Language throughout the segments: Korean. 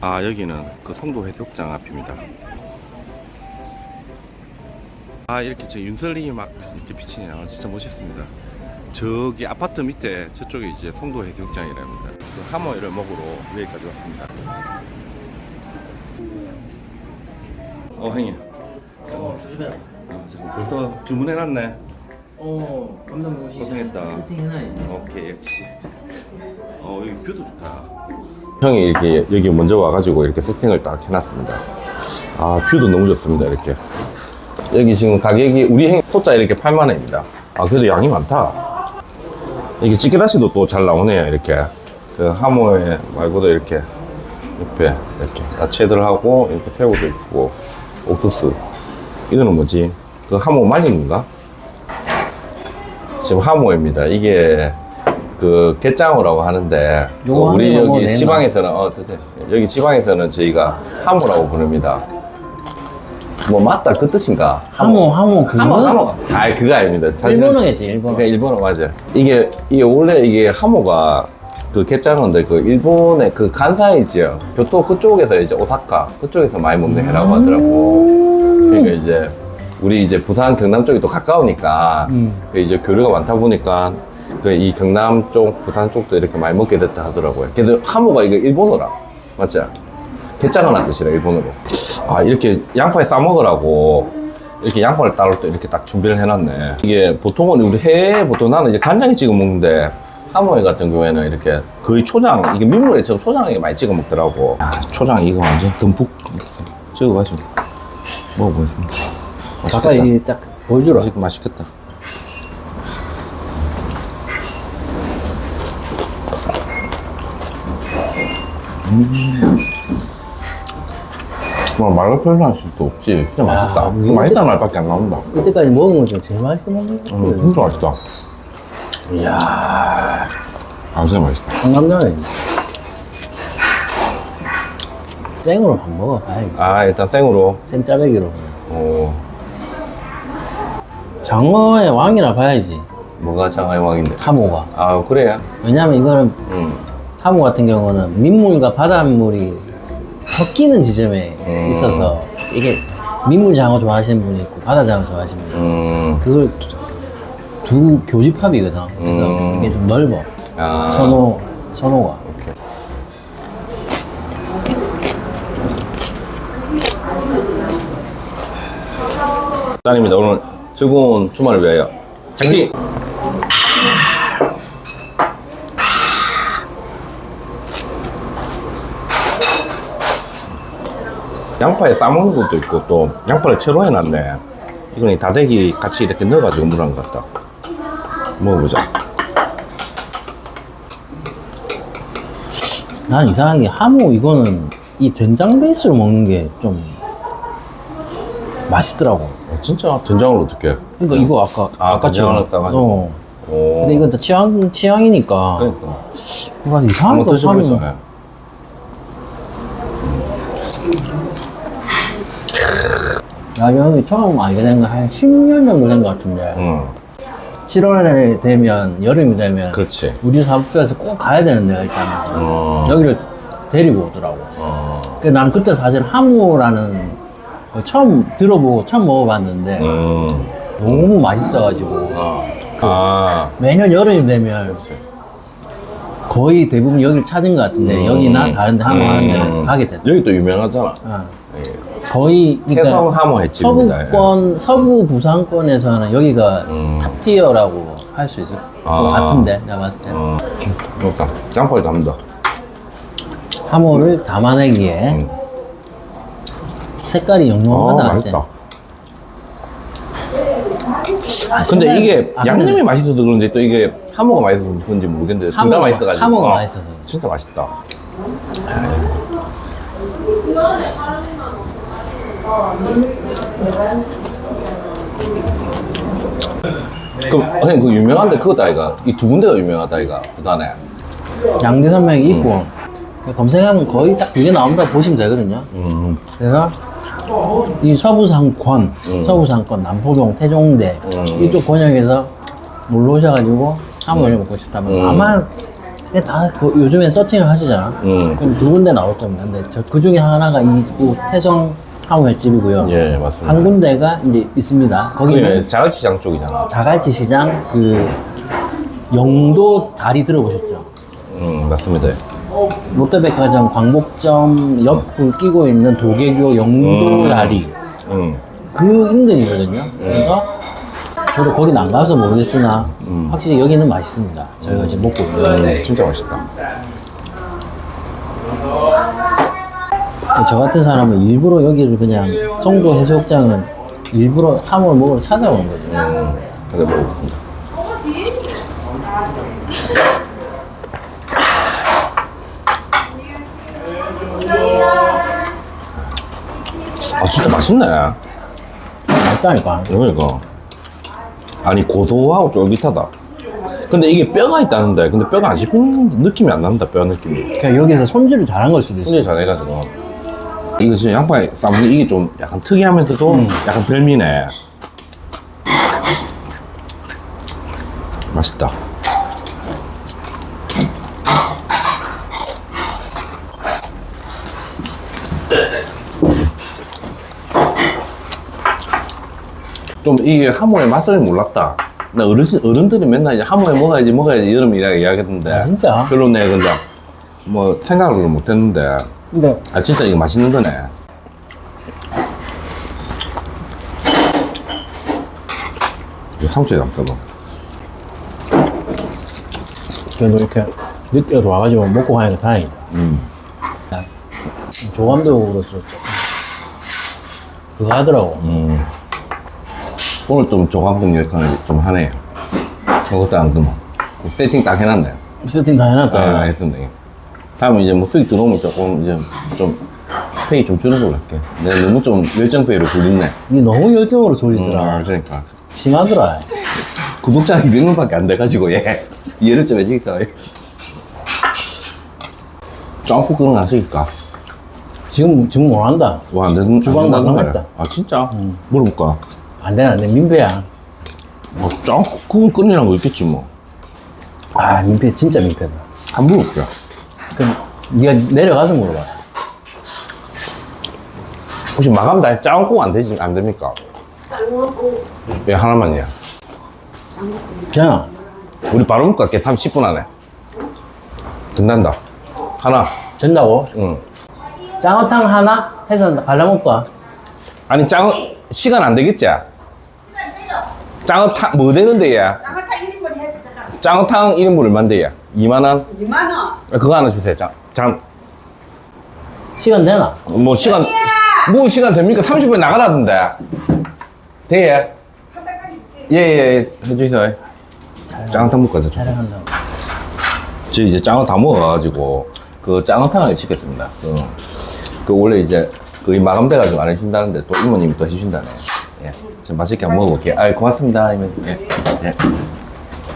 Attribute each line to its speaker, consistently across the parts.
Speaker 1: 아 여기는 그 송도 해수욕장 앞입니다. 아 이렇게 저 윤설림이 막 이렇게 비치네요. 진짜 멋있습니다. 저기 아파트 밑에 저쪽에 이제 송도 해수욕장이랍니다. 그 하모이를 먹으러 여기까지 왔습니다. 어 형님. 잠깐만. 아, 잠깐 벌써 주문해놨네.
Speaker 2: 어, 감독 모시
Speaker 1: 고생했다.
Speaker 2: 세팅해놔야지.
Speaker 1: 오케이 역시. 어 여기 뷰도 좋다. 형이 이렇게 여기 먼저 와가지고 이렇게 세팅을 딱 해놨습니다. 아 뷰도 너무 좋습니다 이렇게. 여기 지금 가격이 우리 행 소자 이렇게 8만 원입니다. 아 그래도 양이 많다. 이게 찌개다시도 또 잘 나오네요 이렇게. 그 하모에 말고도 이렇게 옆에 이렇게 야채들 하고 이렇게 새우도 있고 옥수수. 이거는 뭐지? 그 하모 말린 건가? 지금 하모입니다. 이게 그 갯장어라고 하는데 그
Speaker 2: 요거
Speaker 1: 우리 여기? 지방에서는 어 드세요. 여기 지방에서는 저희가 하모라고 부릅니다. 뭐 맞다 그 뜻인가?
Speaker 2: 하모, 하모, 그거?
Speaker 1: 하모 하모. 아 그거 아닙니다. 사실은
Speaker 2: 일본어겠지, 일본어.
Speaker 1: 그러니까 일본어 맞아. 이게 이게 원래 이게 하모가 그 갯장어인데 그 일본의 그 간사이 지역 교토 그쪽에서 이제 오사카 그쪽에서 많이 먹는 해라고 하더라고. 그러니까 이제 우리 이제 부산 경남 쪽이 또 가까우니까
Speaker 2: 음.
Speaker 1: 그 이제 교류가 많다 보니까 그이 경남 쪽 부산 쪽도 이렇게 많이 먹게 됐다 하더라고요. 그래도 하모가 이거 일본어라 맞죠? 갯장어란 뜻이라 일본어로. 아 이렇게 양파에 싸 먹으라고 이렇게 양파를 따로 또 이렇게 딱 준비를 해놨네. 이게 보통은 우리 해에 보통 나는 이제 간장에 찍어 먹는데 하모에 같은 경우에는 이렇게 거의 초장 이게 민물에 저 초장에 많이 찍어 먹더라고. 아, 초장 이거 완전 듬뿍 찍어가지고 먹어보겠습니다.
Speaker 2: 아까 이게 딱 보여주라.
Speaker 1: 맛있, 맛있겠다. 뭐 말로 표현할 수도 없지. 진짜 맛있다.
Speaker 2: 아,
Speaker 1: 이거 맛있다는 말밖에 안 나온다.
Speaker 2: 이때까지 먹은 것 중에 제일 맛있게 먹는 거
Speaker 1: 음, 진짜 맛있다.
Speaker 2: 이야,
Speaker 1: 아, 진짜 맛있다.
Speaker 2: 상감자네. 생으로 밥 먹어봐야지.
Speaker 1: 아, 일단 생으로.
Speaker 2: 생짜배기로.
Speaker 1: 어,
Speaker 2: 장어의 왕이라 봐야지,
Speaker 1: 뭐가 장아의 왕인데.
Speaker 2: 하모가.
Speaker 1: 아, 그래요?
Speaker 2: 왜냐면 이거는
Speaker 1: 음.
Speaker 2: 하모 같은 경우는 민물과 바닷물이 섞이는 지점에
Speaker 1: 음.
Speaker 2: 있어서 이게 민물 장어 좋아하시는 분이 있고 바다 장어 좋아하시는 분이 있고
Speaker 1: 음.
Speaker 2: 그걸 두, 두 교집합이거든. 그래서
Speaker 1: 음.
Speaker 2: 이게 좀 넓어.
Speaker 1: 아.
Speaker 2: 선호, 선호가.
Speaker 1: 오케이. 짠입니다. 오늘 즐거운 주말을 위하여. 장기! 양파에 싸먹는 것도 있고 또 양파를 채로 해놨네. 이거는 다대기 같이 이렇게 넣어가지고 물한 것 같다. 먹어보자.
Speaker 2: 난 이상하게 하모 이거는 이 된장 베이스로 먹는 게 좀 맛있더라고.
Speaker 1: 어, 진짜 된장을 어떻게?
Speaker 2: 그러니까 이거 아까
Speaker 1: 아,
Speaker 2: 아까처럼.
Speaker 1: 된장을 싸가지고.
Speaker 2: 어.
Speaker 1: 오.
Speaker 2: 근데 이건 다 취향 취향이니까.
Speaker 1: 그러니까.
Speaker 2: 뭔가 이상한 거. 하면 나 형이 처음 알게 된거한 10년 정도 된 것 같은데
Speaker 1: 응.
Speaker 2: 7월에 되면 여름이 되면
Speaker 1: 그렇지.
Speaker 2: 우리 사무소에서 꼭 가야 되는데 일단
Speaker 1: 어.
Speaker 2: 여기를 데리고 오더라고.
Speaker 1: 어.
Speaker 2: 그 나는 그때 사실 하모라는 걸 처음 들어보고 처음 먹어봤는데
Speaker 1: 음.
Speaker 2: 너무 맛있어가지고
Speaker 1: 아.
Speaker 2: 매년 여름이 되면. 거의 대부분 여기를 찾은 것 같은데 여기나 다른데 하모 하는 데는
Speaker 1: 음.
Speaker 2: 가게 됐다.
Speaker 1: 여기 또 유명하잖아.
Speaker 2: 어.
Speaker 1: 예.
Speaker 2: 거의 그러니까
Speaker 1: 해성 횟집입니다.
Speaker 2: 서부권 서부 부산권에서는 여기가
Speaker 1: 음.
Speaker 2: 탑티어라고 할 수 있을 것
Speaker 1: 아.
Speaker 2: 같은데 내가 봤을 때
Speaker 1: 어. 좋다. 짬뽕이 담다.
Speaker 2: 하모를 담아내기에
Speaker 1: 음.
Speaker 2: 색깔이
Speaker 1: 어,
Speaker 2: 영롱하다
Speaker 1: 맛있다.
Speaker 2: 아,
Speaker 1: 근데
Speaker 2: 색깔-
Speaker 1: 이게
Speaker 2: 아,
Speaker 1: 양념이
Speaker 2: 근데
Speaker 1: 맛있어서 그런지 또 이게 하모가 맛있어서 그런지 모르겠는데 둘 다
Speaker 2: 하모가-
Speaker 1: 맛있어가지고.
Speaker 2: 하모가
Speaker 1: 어.
Speaker 2: 맛있어서.
Speaker 1: 진짜 맛있다. 그럼 선생님 그 유명한데 그것도 아이가 이 두 군데가 유명하다 아이가 부산에
Speaker 2: 양대 산맥이 있고 검색하면 거의 딱두개 나온다 보시면 되거든요.
Speaker 1: 음.
Speaker 2: 그래서 이 서부상권, 서부상권, 남포동, 태종대
Speaker 1: 음.
Speaker 2: 이쪽 권역에서 놀러 오셔가지고 하모를 먹고 싶다면
Speaker 1: 음.
Speaker 2: 아마 이게 다 그, 요즘엔 서칭을 하시잖아.
Speaker 1: 음.
Speaker 2: 그럼 두 군데 나올 겁니다. 근데 저, 그 중에 하나가 이, 이 태성 하모횟집이고요.
Speaker 1: 예, 맞습니다.
Speaker 2: 한 군데가 이제 있습니다. 거기는
Speaker 1: 거기는 자갈치장 쪽이잖아.
Speaker 2: 자갈치 시장 그 영도 다리 들어보셨죠?
Speaker 1: 음, 맞습니다.
Speaker 2: 롯데백화점 광복점 옆을 끼고 있는 도계교 영도
Speaker 1: 음.
Speaker 2: 다리
Speaker 1: 음.
Speaker 2: 그 인근이거든요. 그래서 저도 거기는 안 가서 모르겠으나 확실히 여기는 맛있습니다. 저희가 지금 먹고 있는.
Speaker 1: 음, 진짜 맛있다.
Speaker 2: 저 같은 사람은 일부러 여기를 그냥 송도 해수욕장은 일부러 함을 먹으러 찾아오는 거죠.
Speaker 1: 음, 근데 먹어보겠습니다. 아, 진짜 맛있네.
Speaker 2: 맛있다니까.
Speaker 1: 그러니까. 아니, 고도하고 쫄깃하다. 근데 이게 뼈가 있다는데, 근데 뼈가 안 씹히는 느낌이 안 난다, 뼈 느낌이.
Speaker 2: 그냥 여기서 손질을 잘한 걸 수도 있어요.
Speaker 1: 손질 잘해가지고. 이거 진짜 양파에 싸먹는 이게 좀 약간 특이하면서도 약간 별미네. 맛있다. 좀 이게 하모의 맛을 몰랐다. 나 어르신, 어른들이 맨날 이제 하모에 먹어야지 먹어야지 여름이라 이야기했는데.
Speaker 2: 아, 진짜?
Speaker 1: 별로 내 근데 뭐 생각을 못 했는데.
Speaker 2: 근데
Speaker 1: 아 진짜 이거 맛있는 거네. 이거 상추에 감싸봐.
Speaker 2: 그래도 이렇게 늦게 와가지고 먹고 가니까 다행이다.
Speaker 1: 음.
Speaker 2: 야, 조감독으로서 좀 그거 하더라고.
Speaker 1: 음. 오늘 좀 조감독 역할을 좀 하네. 그것도 안 그만. 세팅 딱 해놨네.
Speaker 2: 세팅 다 해놨다.
Speaker 1: 아, 했습니다. 다음에 이제 뭐 수익 들어오면 조금 이제 좀 페이 좀 주는 걸로 할게. 내가 너무 좀 열정 페이로 굴리네.
Speaker 2: 이게 너무 열정으로
Speaker 1: 음,
Speaker 2: 조이더라.
Speaker 1: 아, 그러니까.
Speaker 2: 심하더라.
Speaker 1: 구독자 200명밖에 안 돼가지고 얘 이해를 좀 해주겠다. 짬뽕 하시겠까?
Speaker 2: 지금 지금 못 한다.
Speaker 1: 와, 안 되는
Speaker 2: 주방.
Speaker 1: 거야. 아, 진짜? 물어볼까?
Speaker 2: 안 돼, 안 돼. 민폐야.
Speaker 1: 뭐, 짬뽕 끓이라는 거 있겠지, 뭐.
Speaker 2: 아, 민폐, 진짜 민폐다.
Speaker 1: 한 물어볼게.
Speaker 2: 그럼 네가 내려가서 물어봐.
Speaker 1: 혹시 마감 다 짬뽕 안 되지, 안 됩니까? 예, 하나만이야.
Speaker 2: 자,
Speaker 1: 우리 바로 먹고 갈게. 30분 안에. 끝난다. 하나.
Speaker 2: 된다고?
Speaker 1: 응.
Speaker 2: 짱어탕 하나 해서 갈라먹까?
Speaker 1: 아니, 짱, 시간 안 되겠지? 짱어탕, 뭐 되는데, 얘?
Speaker 3: 나가다 1인분 해주더라.
Speaker 1: 짱어탕 1인분 얼만데, 얘? 2만원?
Speaker 3: 2만원.
Speaker 1: 아, 그거 하나 주세요. 자, 장,
Speaker 2: 시간 되나?
Speaker 1: 뭐 시간, 뭐 시간 됩니까? 30분 나가라던데. 돼.
Speaker 3: 하다가 줄게.
Speaker 1: 예, 예, 예. 해주세요. 짱어탕 먹고 가자.
Speaker 2: 촬영한다고.
Speaker 1: 저 이제 짱어 다 먹어가지고, 그 짱어탕을 시켰습니다. 그, 그 원래 이제 거의 마감돼가지고 안 해준다는데 또 이모님이 또 해준다네. 예. 좀 맛있게 한번 먹어볼게요. 아 고맙습니다. 이모. 예. 예.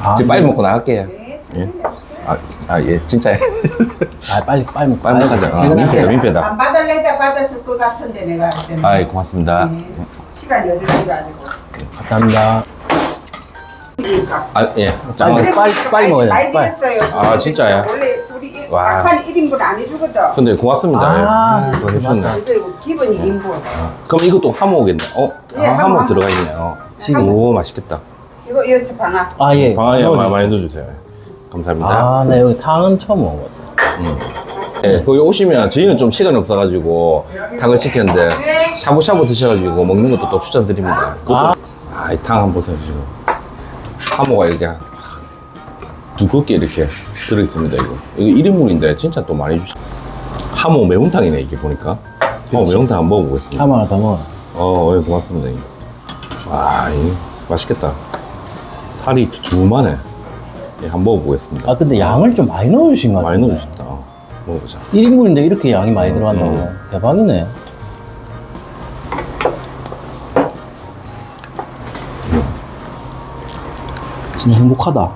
Speaker 2: 아,
Speaker 1: 지금 빨리 먹고 나갈게요.
Speaker 3: 네.
Speaker 1: 예. 아, 아, 예, 진짜.
Speaker 2: 아, 빨리, 빨리.
Speaker 1: 빨리 먹자. 아,
Speaker 2: 퇴근하자.
Speaker 1: 민폐다, 민폐다.
Speaker 3: 안 받을래다 받았을 것 같은데 내가 할 때는.
Speaker 1: 아이, 고맙습니다.
Speaker 3: 네. 시간이 어디 가지고.
Speaker 2: 감사합니다.
Speaker 1: 아, 예. 짱어.
Speaker 2: 빨리, 빨리, 빨리 먹어야 돼,
Speaker 3: 많이
Speaker 2: 빨리.
Speaker 3: 드렸어요.
Speaker 1: 아, 진짜요?
Speaker 3: 원래 우리
Speaker 1: 와.
Speaker 3: 막판 1인분 안 해주거든.
Speaker 1: 근데 고맙습니다.
Speaker 2: 아,
Speaker 1: 예. 그거 해주셨네.
Speaker 2: 맞다.
Speaker 3: 이거 기본이 2인분.
Speaker 1: 그럼 이것도 하모겠네. 어?
Speaker 3: 예,
Speaker 1: 아, 하모
Speaker 3: 하모,
Speaker 1: 들어가 있네요.
Speaker 3: 지금.
Speaker 1: 오, 맛있겠다.
Speaker 3: 이거 여섯 방아.
Speaker 2: 아, 예.
Speaker 1: 방아에
Speaker 2: 넣어주세요.
Speaker 1: 많이 넣어주세요. 감사합니다.
Speaker 2: 아, 네, 여기 탕은 처음 먹어봤다.
Speaker 1: 예, 거기 오시면 저희는 좀 시간이 없어가지고 탕을 시켰는데 샤브샤브 드셔가지고 먹는 것도 또 추천드립니다.
Speaker 2: 아.
Speaker 1: 아, 이 탕 한번 보세요 지금. 하모가 이렇게 두껍게 이렇게 들어있습니다 이거. 이거 1인분인데 진짜 또 많이 주시. 하모 매운탕이네 이게 보니까. 하모 매운탕 한번 먹어보겠습니다.
Speaker 2: 한 하나 더 먹어.
Speaker 1: 어, 예, 고맙습니다. 이거. 와, 이 맛있겠다. 살이 두툼하네. 예, 한번 먹어보겠습니다.
Speaker 2: 아, 근데 양을 좀 많이 넣어주신 것.
Speaker 1: 많이 넣어주셨다. 어, 먹어보자.
Speaker 2: 1인분인데 이렇게 양이 많이 들어간다고.
Speaker 1: 음.
Speaker 2: 대박이네. 진짜 행복하다.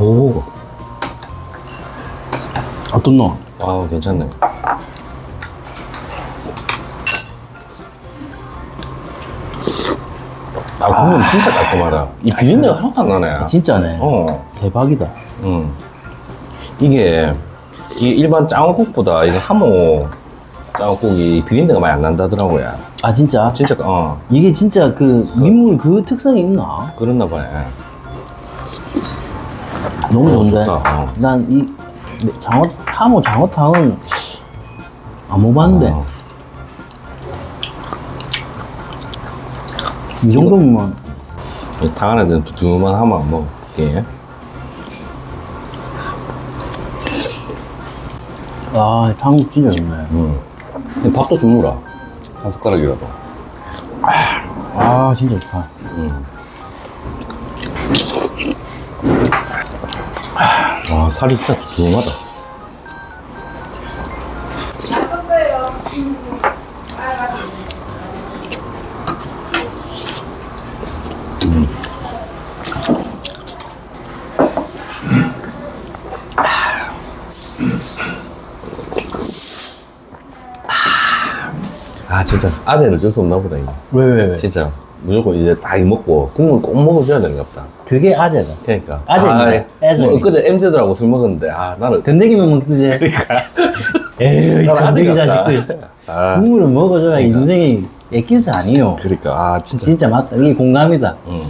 Speaker 2: 오. 너?
Speaker 1: 아, 괜찮네. 아, 국물 진짜 깔끔하다. 이 비린내가 하나도 안 나네.
Speaker 2: 진짜네.
Speaker 1: 어,
Speaker 2: 대박이다.
Speaker 1: 응. 이게 이 일반 짱어국보다 이게 하모 짱어국이 비린내가 많이 안 난다더라고요.
Speaker 2: 아 진짜?
Speaker 1: 진짜 어
Speaker 2: 이게 진짜 그 민물 그 특성이 있나?
Speaker 1: 그렇나 봐요.
Speaker 2: 너무
Speaker 1: 어,
Speaker 2: 좋은데.
Speaker 1: 좋다, 어.
Speaker 2: 난 이 장어 하모 장어탕은 안 먹어봤는데
Speaker 1: 어.
Speaker 2: 이 정도면
Speaker 1: 탕 안에 든 두툼한 하모 안 먹을게.
Speaker 2: 아탕 진짜 좋네.
Speaker 1: 음. 밥도 좀 물어. 한 숟가락이라도.
Speaker 2: 아 진짜 좋다.
Speaker 1: 와 살이 진짜 두툼하다. 아 진짜 아재를 줄 수 없나 보다 이거.
Speaker 2: 왜 왜 왜?
Speaker 1: 진짜 무조건 이제 딱 먹고 국물 꼭 먹어줘야 되는 것 같다.
Speaker 2: 그게 아재다.
Speaker 1: 그러니까.
Speaker 2: 아재입니다.
Speaker 1: 아,
Speaker 2: 아재입니다.
Speaker 1: 뭐 엊그제 MZ들하고 술 먹었는데 아 나는
Speaker 2: 건더기만 먹듯이. 그러니까. 에이 이
Speaker 1: 나는
Speaker 2: 건더기
Speaker 1: 아재 같다.
Speaker 2: 자식들.
Speaker 1: 아
Speaker 2: 국물을 먹어줘야 인생이 엑기스 아니요.
Speaker 1: 그러니까 아 진짜.
Speaker 2: 진짜 맞다. 이게 공감이다.
Speaker 1: 응.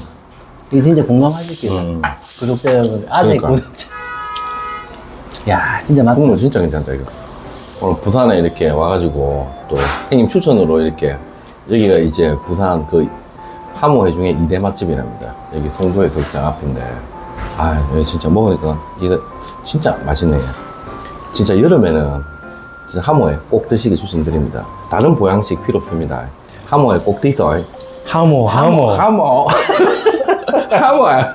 Speaker 2: 이게 진짜 공감하실 거예요.
Speaker 1: 음.
Speaker 2: 구독자 여러분, 아재
Speaker 1: 그러니까.
Speaker 2: 구독자. 야, 진짜 맞다.
Speaker 1: 국물 진짜 괜찮다 이거. 오늘 부산에 이렇게 와가지고 또 형님 추천으로 이렇게 여기가 이제 부산 그 하모 회 중에 2대 맛집이랍니다. 여기 송도의 극장 앞인데 아 여기 진짜 먹으니까 이거 진짜 맛있네요. 진짜 여름에는 진짜 하모회 꼭 드시길 추천드립니다. 다른 보양식 필요 없습니다. 하모회 꼭 드세요.
Speaker 2: 하모, 하모.
Speaker 1: 하모. 하모야.